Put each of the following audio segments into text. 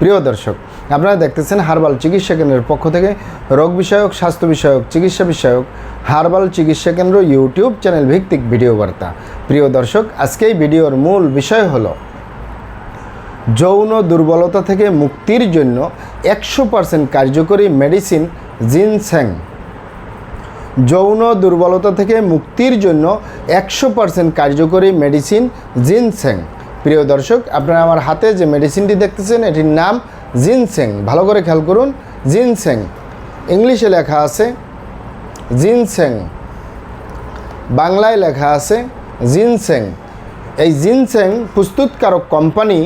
প্রিয় দর্শক, আপনারা দেখতেছেন হার্বাল চিকিৎসা কেন্দ্রের পক্ষ থেকে রোগ বিষয়ক, স্বাস্থ্য বিষয়ক, চিকিৎসা বিষয়ক হার্বাল চিকিৎসা কেন্দ্র ইউটিউব চ্যানেল ভিত্তিক ভিডিও বার্তা। প্রিয় দর্শক, আজকে এই ভিডিওর মূল বিষয় হলো, যৌন দুর্বলতা থেকে মুক্তির জন্য একশো পার্সেন্ট কার্যকরী মেডিসিন জিনস্যাং যৌন দুর্বলতা থেকে মুক্তির জন্য একশো পার্সেন্ট কার্যকরী মেডিসিন জিনস্যাং প্রিয় দর্শক, আপনারা আমার হাতে যে মেডিসিনটি দেখতেছেন, এটির নাম জিনসেং। ভালো করে খেয়াল করুন, জিনসেং। ইংলিশে লেখা আছে জিনসেং। বাংলায় লেখা আছে জিনসেং। এই জিনসেং প্রস্তুতকারক কোম্পানি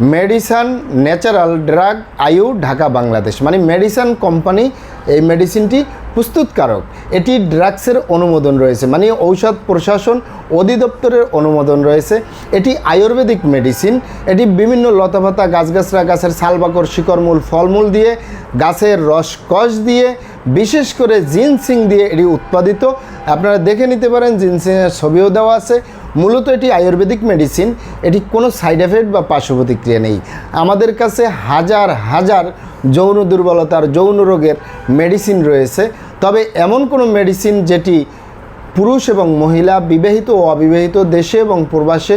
মেডিসান ন্যাচারাল ড্রাগ আয়ু ঢাকা, বাংলাদেশ। মানে মেডিসান কোম্পানি এই মেডিসিনটি প্রস্তুতকারক। এটি ড্রাগসের অনুমোদন রয়েছে মানে ঔষধ প্রশাসন অধিদপ্তরের অনুমোদন রয়েছে। এটি আয়ুর্বেদিক মেডিসিন। এটি বিভিন্ন লতাপাতা গাছগাছরা গাছের শালবাকর শিকড়মূল, ফলমূল দিয়ে, গাছের রসকস দিয়ে, বিশেষ করে জিনসিং দিয়ে এটি উৎপাদিত। আপনারা দেখে নিতে পারেন, জিনসিংয়ের ছবিও দেওয়া আছে। মূলত এটি আয়ুর্বেদিক মেডিসিন এটি কোনো সাইড এফেক্ট বা পার্শ্ব প্রতিক্রিয়া নেই। আমাদের কাছে হাজার হাজার যৌন দুর্বলতার যৌন রোগের মেডিসিন রয়েছে। তবে এমন কোনো মেডিসিন যেটি পুরুষ এবং মহিলা বিবাহিত ও অবিবাহিত দেশে এবং প্রবাসে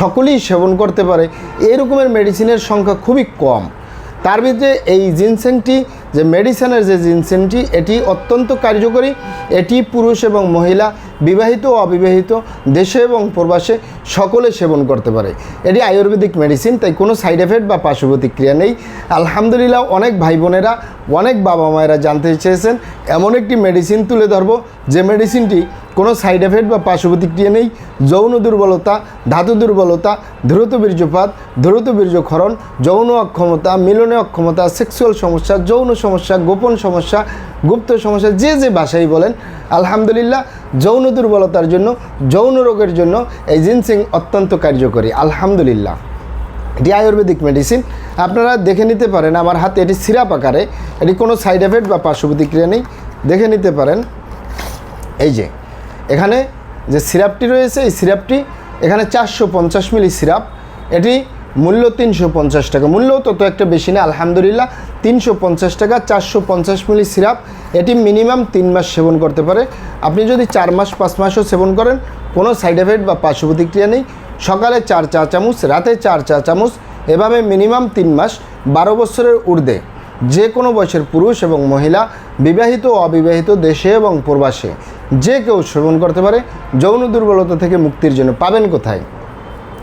সকলেই সেবন করতে পারে, এরকমের মেডিসিনের সংখ্যা খুবই কম। তার ভিতরে এই জিনসেনটি যে মেডিসিনের যে জিনসেনটি, এটি অত্যন্ত কার্যকরী। এটি পুরুষ এবং মহিলা, বিবাহিত ও অবিবাহিত, দেশে এবং প্রবাসে সকলে সেবন করতে পারে। এটি আয়ুর্বেদিক মেডিসিন তাই কোনো সাইড এফেক্ট বা পার্শ্ব প্রতিক্রিয়া নেই। আলহামদুলিল্লাহ, অনেক ভাই বোনেরা অনেক বাবা মায়েরা জানতে চেয়েছেন, এমন একটি মেডিসিন তুলে ধরবো, যে মেডিসিনটি কোনো সাইড এফেক্ট বা পার্শ্ব প্রতিক্রিয়া নেই। যৌন দুর্বলতা, ধাতু দুর্বলতা, দ্রুত বীর্যপাত, দ্রুত বীর্যক্ষরণ, যৌন অক্ষমতা, মিলনে অক্ষমতা সেক্সুয়াল সমস্যা, যৌন সমস্যা, গোপন সমস্যা, গুপ্ত সমস্যা, যে যে ভাষাই বলেন, আলহামদুলিল্লাহ, যৌন দুর্বলতার জন্য, যৌন রোগের জন্য এই জিনসিং অত্যন্ত কার্যকরী, আলহামদুলিল্লাহ। এটি আয়ুর্বেদিক মেডিসিন আপনারা দেখে নিতে পারেন আমার হাতে, এটি সিরাপ আকারে, এটি কোনো সাইড এফেক্ট বা পার্শ্ব প্রতিক্রিয়া নেই। দেখে নিতে পারেন। এই যে এখানে যে সিরাপটি রয়েছে, এই সিরাপটি এখানে চারশো পঞ্চাশ মিলি সিরাপ। এটি মূল্য তিনশো পঞ্চাশ টাকা। মূল্য তত একটা বেশি না, আলহামদুলিল্লাহ। তিনশো পঞ্চাশ টাকা, চারশো পঞ্চাশ মিলি সিরাপ। এটি মিনিমাম তিন মাস সেবন করতে পারে। আপনি যদি চার মাস, পাঁচ মাসও সেবন করেন, কোনো সাইড এফেক্ট বা পার্শ্ব প্রতিক্রিয়া নেই। সকালে চার চা চামচ, রাতে চার চা চামচ, এভাবে মিনিমাম তিন মাস, বারো বছরের ঊর্ধ্বে। যে কোনো বয়সের পুরুষ এবং মহিলা, বিবাহিত অবিবাহিত দেশে এবং প্রবাসে। যে কেউ সেবন করতে পারে, যৌন দুর্বলতা থেকে মুক্তির জন্য পাবেন কোথায়?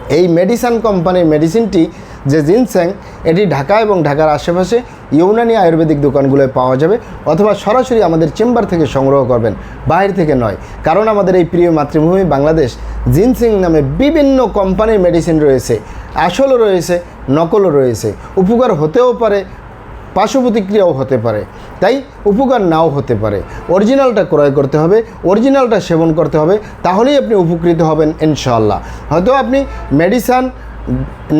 এই মেডিসান কোম্পানির মেডিসিনটি যে জিনস্যাং এটি ঢাকা এবং ঢাকার আশেপাশে ইউনানি আয়ুর্বেদিক দোকানগুলোয় পাওয়া যাবে অথবা সরাসরি আমাদের চেম্বার থেকে সংগ্রহ করবেন বাইরে থেকে নয়। কারণ আমাদের এই প্রিয় মাতৃভূমি বাংলাদেশ, জিনসিং নামে বিভিন্ন কোম্পানির মেডিসিন রয়েছে। আসলও রয়েছে, নকলও রয়েছে। উপকার হতেও পারে পার্শ্ব প্রতিক্রিয়াও হতে পারে। তাই উপকার নাও হতে পারে। অরিজিনালটা ক্রয় করতে হবে, অরিজিনালটা সেবন করতে হবে, তাহলেই আপনি উপকৃত হবেন ইনশাল্লাহ হয়তো আপনি মেডিসান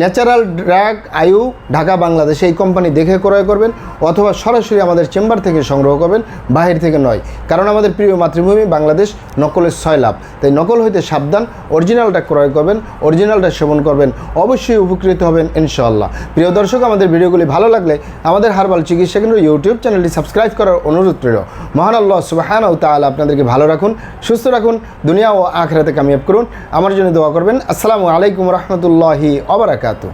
ন্যাচারাল ড্রাগ আয়ু ঢাকা, বাংলাদেশ এই কোম্পানি দেখে ক্রয় করবেন অথবা সরাসরি আমাদের চেম্বার থেকে সংগ্রহ করবেন, বাহির থেকে নয়। কারণ আমাদের প্রিয় মাতৃভূমি বাংলাদেশ নকলের ছয় লাভ। তাই নকল হইতে সাবধান, অরিজিনালটা ক্রয় করবেন, অরিজিনালটা সেবন করবেন, অবশ্যই উপকৃত হবেন ইনশাআল্লাহ। প্রিয় দর্শক, আমাদের ভিডিওগুলি ভালো লাগলে আমাদের হারবাল চিকিৎসা কেন্দ্র ইউটিউব চ্যানেলটি সাবস্ক্রাইব করার অনুরোধ রইল। মহান আল্লাহ সুবাহান ও তাহলে আপনাদেরকে ভালো রাখুন, সুস্থ রাখুন, দুনিয়া ও আখরাতে কামিয়াব করুন। আমার জন্য দোয়া করবেন। আসসালামু আলাইকুম রহমতুল্লাহি অবরাকাতু